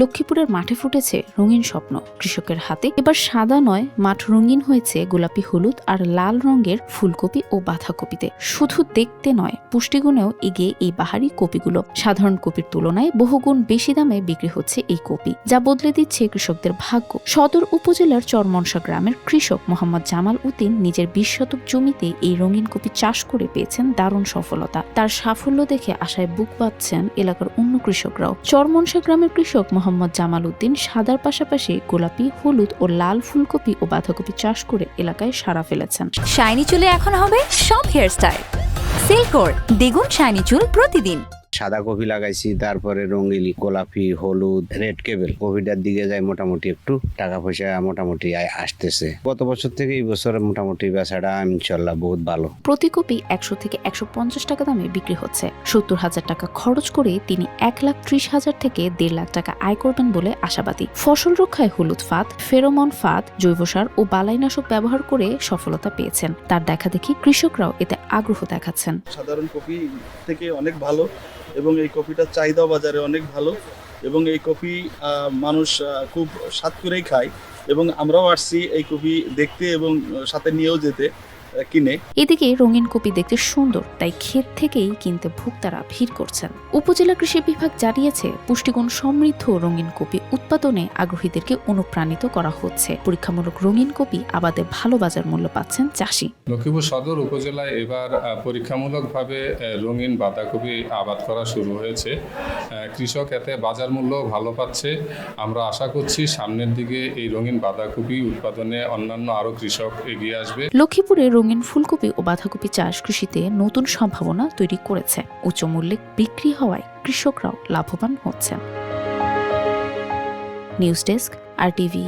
লক্ষ্মীপুরের মাঠে ফুটেছে রঙিন স্বপ্ন। কৃষকের হাতে এবার সাদা নয়, মাঠ রঙিন হয়েছে গোলাপি, হলুদ আর লাল রঙের ফুলকপি ও বাঁধাকপিতে। শুধু দেখতে নয়, পুষ্টিগুণেও এগিয়ে এই বাহারি কপিগুলো। সাধারণ কপির তুলনায় বহুগুণ বেশি দামে বিক্রি হচ্ছে এই কপি, যা বদলে দিচ্ছে কৃষকদের ভাগ্য। সদর উপজেলার চরমনসা গ্রামের কৃষক মোহাম্মদ জামাল উদ্দিন নিজের বিশ শতক জমিতে এই রঙিন কপি চাষ করে পেয়েছেন দারুণ সফলতা। তার সাফল্য দেখে আশায় বুক পাচ্ছেন এলাকার অন্য কৃষকরাও। চরমনসা গ্রামের কৃষক মোহাম্মদ জামাল উদ্দিন সাদার পাশাপাশি গোলাপি, হলুদ ও লাল ফুলকপি ও বাঁধাকপি চাষ করে এলাকায় সারা ফেলেছেন। শাইনি চুলে এখন হবে সব হেয়ারস্টাইল। সিল্কোর দ্বিগুণ শাইনি চুল প্রতিদিন। সাদা কফি লাগাইছি তারপরে রঙিলি গোলাপি হলুদ রেড কেবেল। কফিটার দিকে যায় মোটামুটি একটু টাকা পয়সা মোটামুটি আয়- আসতেছে। গত বছর থেকে এই বছর মোটামুটি বেচাটা ইনশাল্লাহ বহুত ভালো। প্রতি কপি একশো থেকে একশো পঞ্চাশ টাকা দামে বিক্রি হচ্ছে। সত্তর হাজার টাকা খরচ করে তিনি এক লাখ ত্রিশ হাজার থেকে দেড় লাখ টাকা আয় করবেন বলে আশাবাদী। ফসল রক্ষায় হলুদ ফাঁদ ফেরোমন ফাঁদ জৈব সার ও বালাইনাশক ব্যবহার করে সফলতা পেয়েছেন। তার দেখা দেখি কৃষকরাও এতে আগ্রহ দেখাচ্ছেন। সাধারণ কপি থেকে অনেক ভালো। এবং এই কফিটার চাহিদা বাজারে অনেক ভালো এবং এই কফি মানুষ খুব স্বাদ করেই খায় এবং আমরাও আসছি এই কফি দেখতে এবং সাথে নিয়েও যেতে। কিনে। এদিকে রঙিন কপি দেখতে সুন্দর তাই ক্ষেত থেকেই কিনতে ভোক্তারা ভিড় করছেন। উপজেলা কৃষি বিভাগ জানিয়েছে পুষ্টিগুণ সমৃদ্ধ রঙিন কপি উৎপাদনে আগ্রহীদেরকে অনুপ্রাণিত করা হচ্ছে। পরীক্ষামূলক রঙিন কপি আবাদে ভালো বাজার মূল্য পাচ্ছেন চাষি। লক্ষ্মীপুর সদর উপজেলায় এবার পরীক্ষামূলকভাবে রঙিন বাঁধাকপি আবাদ করা শুরু হয়েছে। কৃষক এতে বাজার মূল্য ভালো পাচ্ছে। আমরা আশা করছি সামনের দিকে এই রঙিন বাঁধাকপি উৎপাদনে অন্যান্য আরও কৃষক এগিয়ে আসবে। লক্ষ্মীপুরে রঙিন ফুলকপি ও বাঁধাকপি চাষ কৃষিতে নতুন সম্ভাবনা তৈরি করেছে। উচ্চ মূল্যে বিক্রি হওয়ায় কৃষকরাও লাভবান হচ্ছেন। নিউজ ডেস্ক, আর টিভি